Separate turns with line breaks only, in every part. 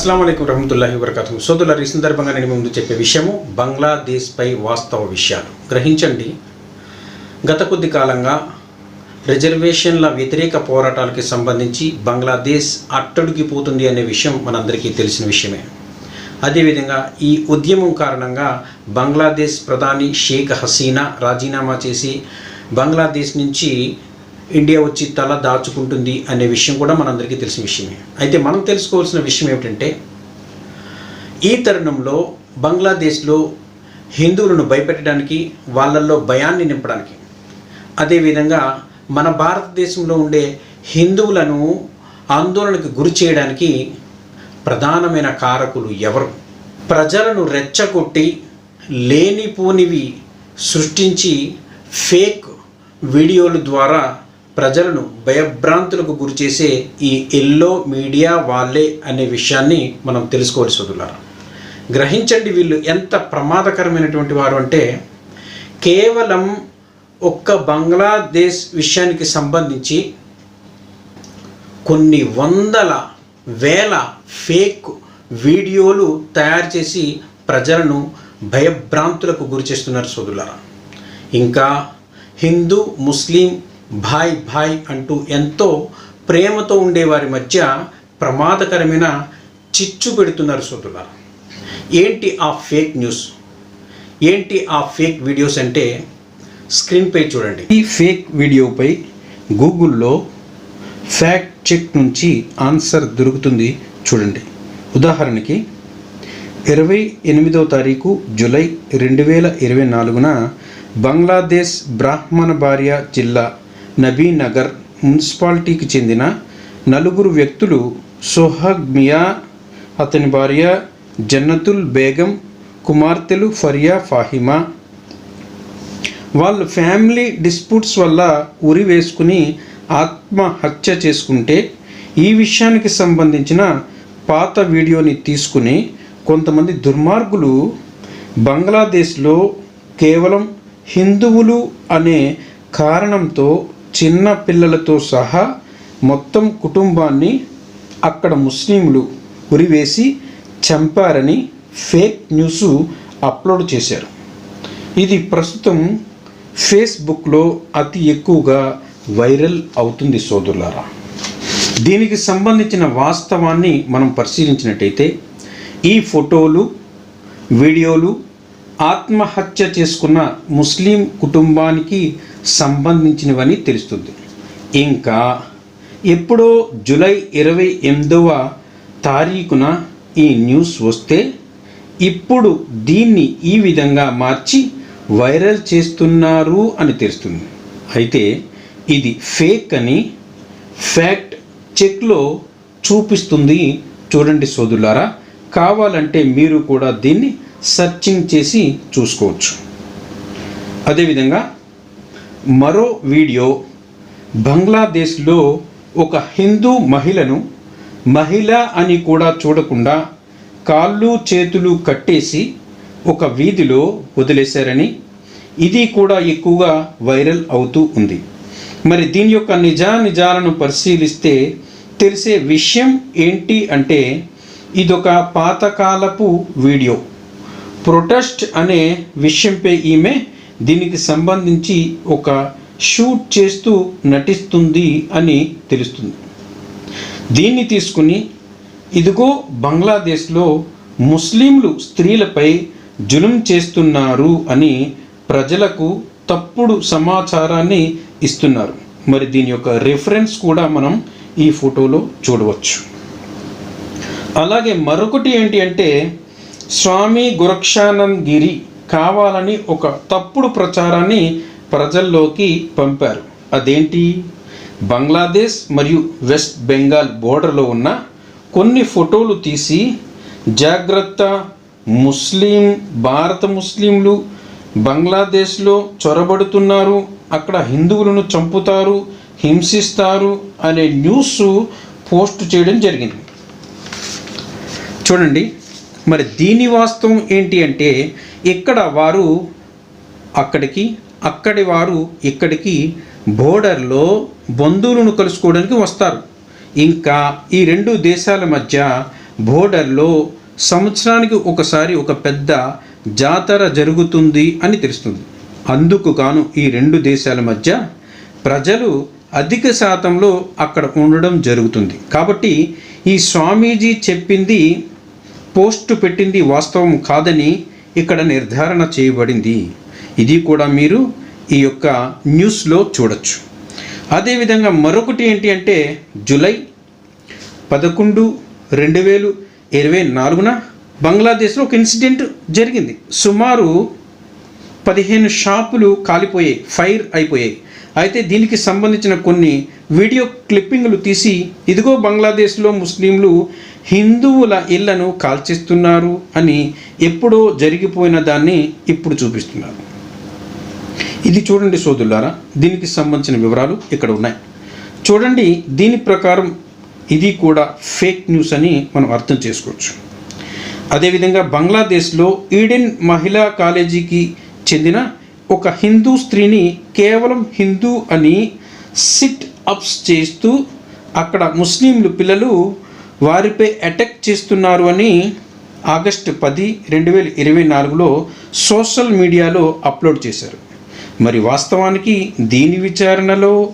అస్సలం అయికం రహమతుల్లాహి వరకతు సోదరుల ఈ సందర్భంగా నేను ముందు చెప్పే విషయము బంగ్లాదేశ్పై వాస్తవ విషయాలు. గ్రహించండి గత కొద్ది కాలంగా రిజర్వేషన్ల వ్యతిరేక పోరాటాలకి సంబంధించి బంగ్లాదేశ్ అట్టడుగిపోతుంది అనే విషయం మనందరికీ తెలిసిన విషయమే. అదేవిధంగా ఈ ఉద్యమం కారణంగా బంగ్లాదేశ్ ప్రధాని షేక్ హసీనా రాజీనామా చేసి బంగ్లాదేశ్ నుంచి ఇండియా వచ్చి తల దాచుకుంటుంది అనే విషయం కూడా మనందరికీ తెలిసిన విషయమే. అయితే మనం తెలుసుకోవాల్సిన విషయం ఏమిటంటే ఈ తరుణంలో బంగ్లాదేశ్లో హిందువులను భయపెట్టడానికి వాళ్ళల్లో భయాన్ని నింపడానికి అదేవిధంగా మన భారతదేశంలో ఉండే హిందువులను ఆందోళనకు గురి చేయడానికి ప్రధానమైన కారకులు ఎవరు? ప్రజలను రెచ్చగొట్టి లేనిపోనివి సృష్టించి ఫేక్ వీడియోల ద్వారా ప్రజలను భయభ్రాంతులకు గురి చేసే ఈ ఎల్లో మీడియా వాళ్ళే అనే విషయాన్ని మనం తెలుసుకోవాల్సి వదులారు గ్రహించండి వీళ్ళు ఎంత ప్రమాదకరమైనటువంటి వారు అంటే కేవలం ఒక్క బంగ్లాదేశ్ విషయానికి సంబంధించి కొన్ని వందల వేల ఫేక్ వీడియోలు తయారు చేసి ప్రజలను భయభ్రాంతులకు గురి చేస్తున్నారు సోదులారా ఇంకా హిందూ ముస్లిం భాయ్ భాయ్ అంటూ ఎంతో ప్రేమతో ఉండే వారి మధ్య ప్రమాదకరమైన చిచ్చు పెడుతున్నారు సోదరులారా. ఏంటి ఆ ఫేక్ న్యూస్? ఏంటి ఆ ఫేక్ వీడియోస్ అంటే స్క్రీన్పై చూడండి. ఈ ఫేక్ వీడియోపై గూగుల్లో ఫ్యాక్ట్ చెక్ నుంచి ఆన్సర్ దొరుకుతుంది చూడండి. ఉదాహరణకి ఇరవై ఎనిమిదవ తారీఖు జూలై రెండు వేల ఇరవై నాలుగున బంగ్లాదేశ్ బ్రాహ్మణ భార్య జిల్లా నబీనగర్ మున్సిపాలిటీకి చెందిన నలుగురు వ్యక్తులు సోహాగ్ మియా అతని భార్య జన్నతుల్ బేగం కుమార్తెలు ఫరియా ఫాహిమా. వాళ్ళు ఫ్యామిలీ డిస్ప్యూట్స్ వల్ల ఉరి వేసుకుని ఆత్మహత్య చేసుకుంటే ఈ విషయానికి సంబంధించిన పాత వీడియోని తీసుకుని కొంతమంది దుర్మార్గులు బంగ్లాదేశ్లో కేవలం హిందువులు అనే కారణంతో చిన్న పిల్లలతో సహా మొత్తం కుటుంబాన్ని అక్కడ ముస్లింలు ఉరివేసి చంపారని ఫేక్ న్యూస్ అప్లోడ్ చేశారు. ఇది ప్రస్తుతం ఫేస్బుక్లో అతి ఎక్కువగా వైరల్ అవుతుంది సోదరులారా. దీనికి సంబంధించిన వాస్తవాన్ని మనం పరిశీలించినట్టయితే ఈ ఫోటోలు వీడియోలు ఆత్మహత్య చేసుకున్న ముస్లిం కుటుంబానికి సంబంధించినవని తెలుస్తుంది. ఇంకా ఎప్పుడో జూలై ఇరవై ఎనిమిదవ తారీఖున ఈ న్యూస్ వస్తే ఇప్పుడు దీన్ని ఈ విధంగా మార్చి వైరల్ చేస్తున్నారు అని తెలుస్తుంది. అయితే ఇది ఫేక్ అని ఫ్యాక్ట్ చెక్లో చూపిస్తుంది చూడండి సోదులారా కావాలంటే మీరు కూడా దీన్ని సర్చింగ్ చేసి చూసుకోవచ్చు. అదేవిధంగా మరో వీడియో. బంగ్లాదేశ్లో ఒక హిందూ మహిళను మహిళ అని కూడా చూడకుండా కాళ్ళు చేతులు కట్టేసి ఒక వీధిలో వదిలేశారని ఇది కూడా ఎక్కువగా వైరల్ అవుతూ ఉంది. మరి దీని యొక్క నిజా నిజాలను పరిశీలిస్తే తెలిసే విషయం ఏంటి అంటే ఇదొక పాతకాలపు వీడియో. ప్రొటెస్ట్ అనే విషయంపై ఈమె దీనికి సంబంధించి ఒక షూట్ చేస్తూ నటిస్తుంది అని తెలుస్తుంది. దీన్ని తీసుకుని ఇదిగో బంగ్లాదేశ్లో ముస్లింలు స్త్రీలపై జులుం చేస్తున్నారు అని ప్రజలకు తప్పుడు సమాచారాన్ని ఇస్తున్నారు. మరి దీని యొక్క రిఫరెన్స్ కూడా మనం ఈ ఫోటోలో చూడవచ్చు. అలాగే మరొకటి ఏంటి అంటే స్వామి గురక్షానంద్ గిరి కావాలని ఒక తప్పుడు ప్రచారాన్ని ప్రజల్లోకి పంపారు. అదేంటి? బంగ్లాదేశ్ మరియు వెస్ట్ బెంగాల్ బోర్డర్లో ఉన్న కొన్ని ఫోటోలు తీసి జాగ్రత్త ముస్లిం భారత ముస్లింలు బంగ్లాదేశ్లో చొరబడుతున్నారు అక్కడ హిందువులను చంపుతారు హింసిస్తారు అనే న్యూస్ పోస్ట్ చేయడం జరిగింది. చూడండి మరి దీని వాస్తవం ఏంటి అంటే ఇక్కడ వారు అక్కడికి అక్కడి వారు ఇక్కడికి బోర్డర్లో బంధువులను కలుసుకోవడానికి వస్తారు. ఇంకా ఈ రెండు దేశాల మధ్య బోర్డర్లో సంవత్సరానికి ఒకసారి ఒక పెద్ద జాతర జరుగుతుంది అని తెలుస్తుంది. అందుకు గాను ఈ రెండు దేశాల మధ్య ప్రజలు అధిక శాతంలో అక్కడ ఉండడం జరుగుతుంది. కాబట్టి ఈ స్వామీజీ చెప్పింది పోస్టు పెట్టింది వాస్తవం కాదని ఇక్కడ నిర్ధారణ చేయబడింది. ఇది కూడా మీరు ఈ యొక్క న్యూస్లో చూడొచ్చు. అదేవిధంగా మరొకటి ఏంటి అంటే జూలై పదకొండు రెండు వేలు ఇరవై నాలుగున బంగ్లాదేశ్లో ఒక ఇన్సిడెంట్ జరిగింది. సుమారు పదిహేను షాపులు కాలిపోయాయి ఫైర్ అయిపోయాయి. అయితే దీనికి సంబంధించిన కొన్ని వీడియో క్లిప్పింగ్లు తీసి ఇదిగో బంగ్లాదేశ్లో ముస్లింలు హిందువుల ఇళ్ళను కాల్చిస్తున్నారు అని ఎప్పుడో జరిగిపోయిన దాన్ని ఇప్పుడు చూపిస్తున్నారు. ఇది చూడండి సోదరులారా దీనికి సంబంధించిన వివరాలు ఇక్కడ ఉన్నాయి. చూడండి దీని ప్రకారం ఇది కూడా ఫేక్ న్యూస్ అని మనం అర్థం చేసుకోవచ్చు. అదేవిధంగా బంగ్లాదేశ్లో ఈడెన్ మహిళా కాలేజీకి చెందిన ఒక హిందూ స్త్రీని కేవలం హిందూ అని సిట్ అప్స్ చేస్తూ అక్కడ ముస్లింలు పిల్లలు వారిపై అటాక్ చేస్తున్నారు అని ఆగస్టు పది రెండు వేల ఇరవై నాలుగులో సోషల్ మీడియాలో అప్లోడ్ చేశారు. మరి వాస్తవానికి దీని విచారణలో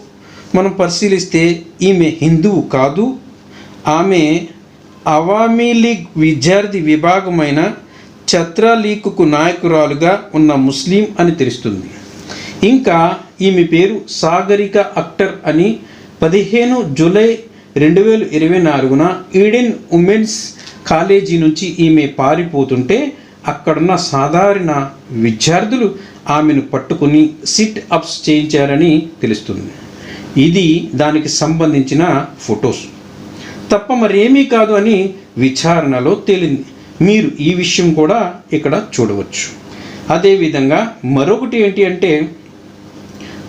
మనం పరిశీలిస్తే ఈమె హిందువు కాదు ఆమె అవామీ లీగ్ విద్యార్థి విభాగమైన ఛత్రా లీగ్కు నాయకురాలుగా ఉన్న ముస్లిం అని తెలుస్తుంది. ఇంకా ఈమె పేరు సాగరిక అక్టర్ అని పదిహేను జూలై రెండు వేల ఇరవై నాలుగున ఈడెన్ ఉమెన్స్ కాలేజీ నుంచి ఈమె పారిపోతుంటే అక్కడున్న సాధారణ విద్యార్థులు ఆమెను పట్టుకుని సిట్ అప్స్ చేయించారని తెలుస్తుంది. ఇది దానికి సంబంధించిన ఫొటోస్. తప్ప మరేమీ కాదు అని విచారణలో తేలింది. మీరు ఈ విషయం కూడా ఇక్కడ చూడవచ్చు. అదేవిధంగా మరొకటి ఏంటి అంటే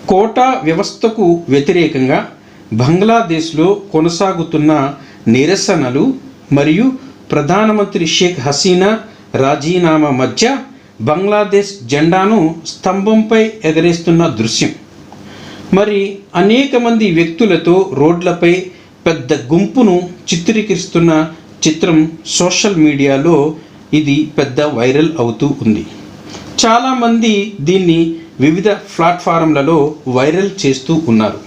కోటా వ్యవస్థకు వ్యతిరేకంగా బంగ్లాదేశ్లో కొనసాగుతున్న నిరసనలు మరియు ప్రధానమంత్రి షేక్ హసీనా రాజీనామా మధ్య బంగ్లాదేశ్ జెండాను స్తంభంపై ఎగరేస్తున్న దృశ్యం. మరి అనేక మంది వ్యక్తులతో రోడ్లపై పెద్ద గుంపును చిత్రీకరిస్తున్న చిత్రం సోషల్ మీడియాలో ఇది పెద్ద వైరల్ అవుతూ ఉంది. చాలామంది దీన్ని వివిధ ప్లాట్ఫారంలలో వైరల్ చేస్తూ ఉన్నారు.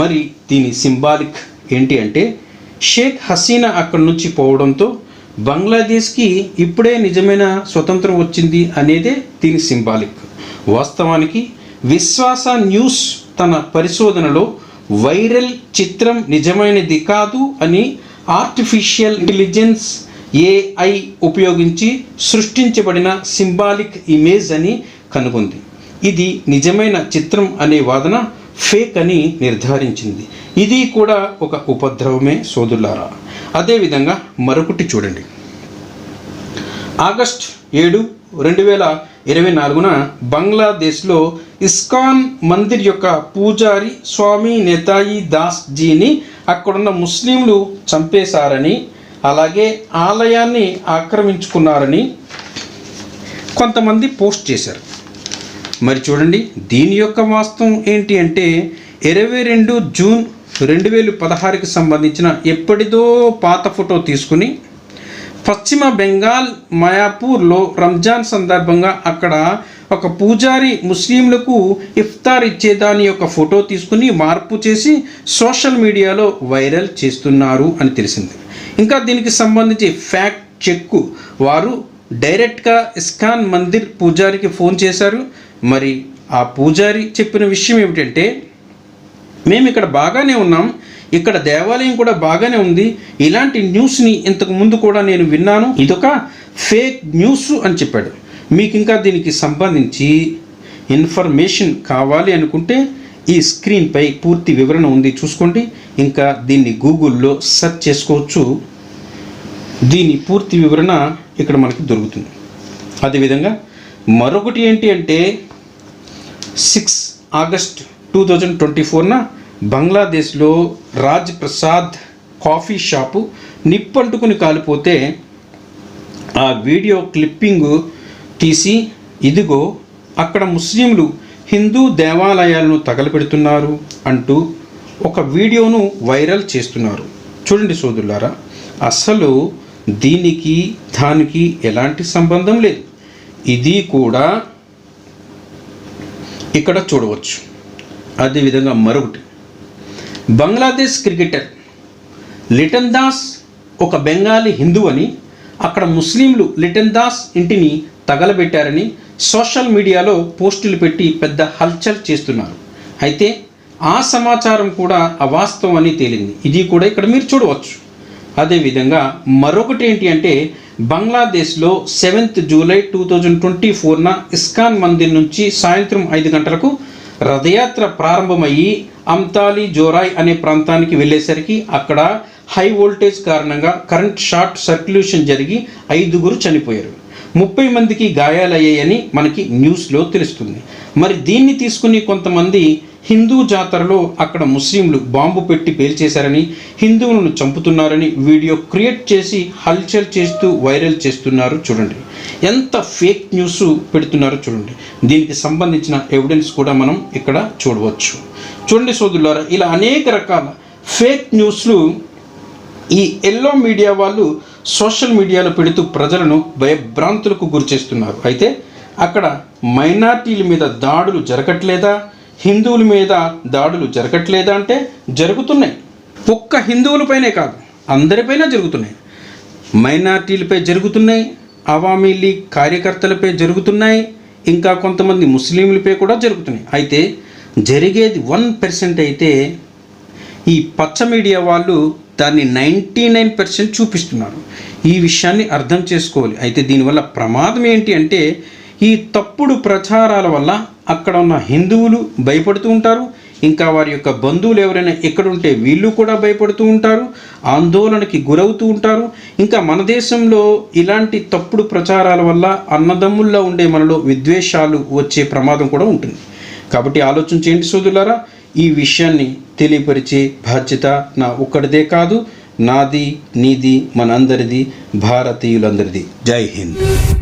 మరి దీని సింబాలిక్ ఏంటి అంటే షేక్ హసీనా అక్కడి నుంచి పోవడంతో బంగ్లాదేశ్కి ఇప్పుడే నిజమైన స్వతంత్రం వచ్చింది అనేదే దీని సింబాలిక్. వాస్తవానికి విశ్వాస న్యూస్ తన పరిశోధనలో వైరల్ చిత్రం నిజమైనది కాదు అని ఆర్టిఫిషియల్ ఇంటెలిజెన్స్ ఏఐ ఉపయోగించి సృష్టించబడిన సింబాలిక్ ఇమేజ్ అని కనుగొంది. ఇది నిజమైన చిత్రం అనే వాదన ఫేక్ అని నిర్ధారించింది. ఇది కూడా ఒక ఉపద్రవమే సోదులారా. అదేవిధంగా మరొకటి చూడండి. ఆగస్ట్ ఏడు రెండు వేల ఇరవై నాలుగున బంగ్లాదేశ్లో ఇస్కాన్ మందిర్ యొక్క పూజారి స్వామి నేతాయి దాస్ జీని అక్కడున్న ముస్లింలు చంపేశారని అలాగే ఆలయాన్ని ఆక్రమించుకున్నారని కొంతమంది పోస్ట్ చేశారు. మరి చూడండి దీని యొక్క వాస్తవం ఏంటి అంటే ఇరవై రెండు జూన్ రెండు వేల పదహారుకి సంబంధించిన ఎప్పటిదో పాత ఫోటో తీసుకుని పశ్చిమ బెంగాల్ మయాపూర్లో రంజాన్ సందర్భంగా అక్కడ ఒక పూజారి ముస్లింలకు ఇఫ్తార్ ఇచ్చేదాని యొక్క ఫోటో తీసుకుని మార్పు చేసి సోషల్ మీడియాలో వైరల్ చేస్తున్నారు అని తెలిసింది. ఇంకా దీనికి సంబంధించి ఫ్యాక్ట్ చెక్ వారు డైరెక్ట్గా ఇస్కాన్ మందిర్ పూజారికి ఫోన్ చేశారు. మరి ఆ పూజారి చెప్పిన విషయం ఏమిటంటే మేము ఇక్కడ బాగానే ఉన్నాం. ఇక్కడ దేవాలయం కూడా బాగానే ఉంది. ఇలాంటి న్యూస్ని ఇంతకు ముందు కూడా నేను విన్నాను. ఇదొక ఫేక్ న్యూస్ అని చెప్పాడు. మీకు ఇంకా దీనికి సంబంధించి ఇన్ఫర్మేషన్ కావాలి అనుకుంటే ఈ స్క్రీన్పై పూర్తి వివరణ ఉంది చూసుకోండి. ఇంకా దీన్ని గూగుల్లో సెర్చ్ చేసుకోవచ్చు. దీని పూర్తి వివరణ ఇక్కడ మనకి దొరుకుతుంది. అదేవిధంగా మరొకటి ఏంటి అంటే six August two thousand twenty ఫోర్న బంగ్లాదేశ్లో రాజ్ ప్రసాద్ కాఫీ షాపు నిప్పంటుకుని కాలిపోతే ఆ వీడియో క్లిప్పింగ్ తీసి ఇదిగో అక్కడ ముస్లింలు హిందూ దేవాలయాలను తగలపెడుతున్నారు అంటూ ఒక వీడియోను వైరల్ చేస్తున్నారు. చూడండి సోదరులారా అసలు దీనికి దానికి ఎలాంటి సంబంధం లేదు. ఇది కూడా ఇక్కడ చూడవచ్చు. అదేవిధంగా మరొకటి బంగ్లాదేశ్ క్రికెటర్ లిటన్ దాస్ ఒక బెంగాలీ హిందూ అని అక్కడ ముస్లింలు లిటన్ దాస్ ఇంటిని తగలబెట్టారని సోషల్ మీడియాలో పోస్టులు పెట్టి పెద్ద హల్చల్ చేస్తున్నారు. అయితే ఆ సమాచారం కూడా అవాస్తవం అని తేలింది. ఇది కూడా ఇక్కడ మీరు చూడవచ్చు. అదేవిధంగా మరొకటి ఏంటి అంటే బంగ్లాదేశ్లో seventh July two thousand twenty ఫోర్న ISKCON Mandir నుంచి సాయంత్రం ఐదు గంటలకు రథయాత్ర ప్రారంభమయ్యి అమ్తాలి జోరాయ్ అనే ప్రాంతానికి వెళ్ళేసరికి అక్కడ హై వోల్టేజ్ కారణంగా కరెంట్ షార్ట్ సర్క్యులేషన్ జరిగి ఐదుగురు చనిపోయారు. ముప్పై మందికి గాయాలయ్యాయని మనకి న్యూస్లో తెలుస్తుంది. మరి దీన్ని తీసుకుని కొంతమంది హిందూ జాతరలో అక్కడ ముస్లింలు బాంబు పెట్టి పేల్చేశారని హిందువులను చంపుతున్నారని వీడియో క్రియేట్ చేసి హల్చల్ చేస్తూ వైరల్ చేస్తున్నారు చూడండి. ఎంత ఫేక్ న్యూస్ పెడుతున్నారో చూడండి. దీనికి సంబంధించిన ఎవిడెన్స్ కూడా మనం ఇక్కడ చూడవచ్చు. చూడండి సోదరులారా ఇలా అనేక రకాల ఫేక్ న్యూస్లు ఈ ఎల్లో మీడియా వాళ్ళు సోషల్ మీడియాలో పెడుతూ ప్రజలను భయభ్రాంతులకు గురిచేస్తున్నారు అయితే అక్కడ మైనార్టీల మీద దాడులు జరగట్లేదా? హిందువుల మీద దాడులు జరగట్లేదా అంటే జరుగుతున్నాయి. ఒక్క హిందువులపైనే కాదు అందరిపైన జరుగుతున్నాయి. మైనార్టీలపై జరుగుతున్నాయి. అవామీ లీగ్ కార్యకర్తలపై జరుగుతున్నాయి ఇంకా కొంతమంది ముస్లింలపై కూడా జరుగుతున్నాయి. అయితే జరిగేది వన్ పర్సెంట్ అయితే ఈ పచ్చ మీడియా వాళ్ళు దాన్ని నైంటీ నైన్ పర్సెంట్ చూపిస్తున్నారు. ఈ విషయాన్ని అర్థం చేసుకోవాలి. అయితే దీనివల్ల ప్రమాదం ఏంటి అంటే ఈ తప్పుడు ప్రచారాల వల్ల అక్కడ ఉన్న హిందువులు భయపడుతూ ఉంటారు ఇంకా వారి యొక్క బంధువులు ఎవరైనా ఎక్కడుంటే వీళ్ళు కూడా భయపడుతూ ఉంటారు ఆందోళనకి గురవుతూ ఉంటారు. ఇంకా మన దేశంలో ఇలాంటి తప్పుడు ప్రచారాల వల్ల అన్నదమ్ముల్లో ఉండే మనలో విద్వేషాలు వచ్చే ప్రమాదం కూడా ఉంటుంది. కాబట్టి ఆలోచన చేయండి సోదరులారా ఈ విషయాన్ని తెలియపరిచే బాధ్యత నా ఒక్కడిదే కాదు నాది నీది మనందరిది భారతీయులందరిది. జై హింద్.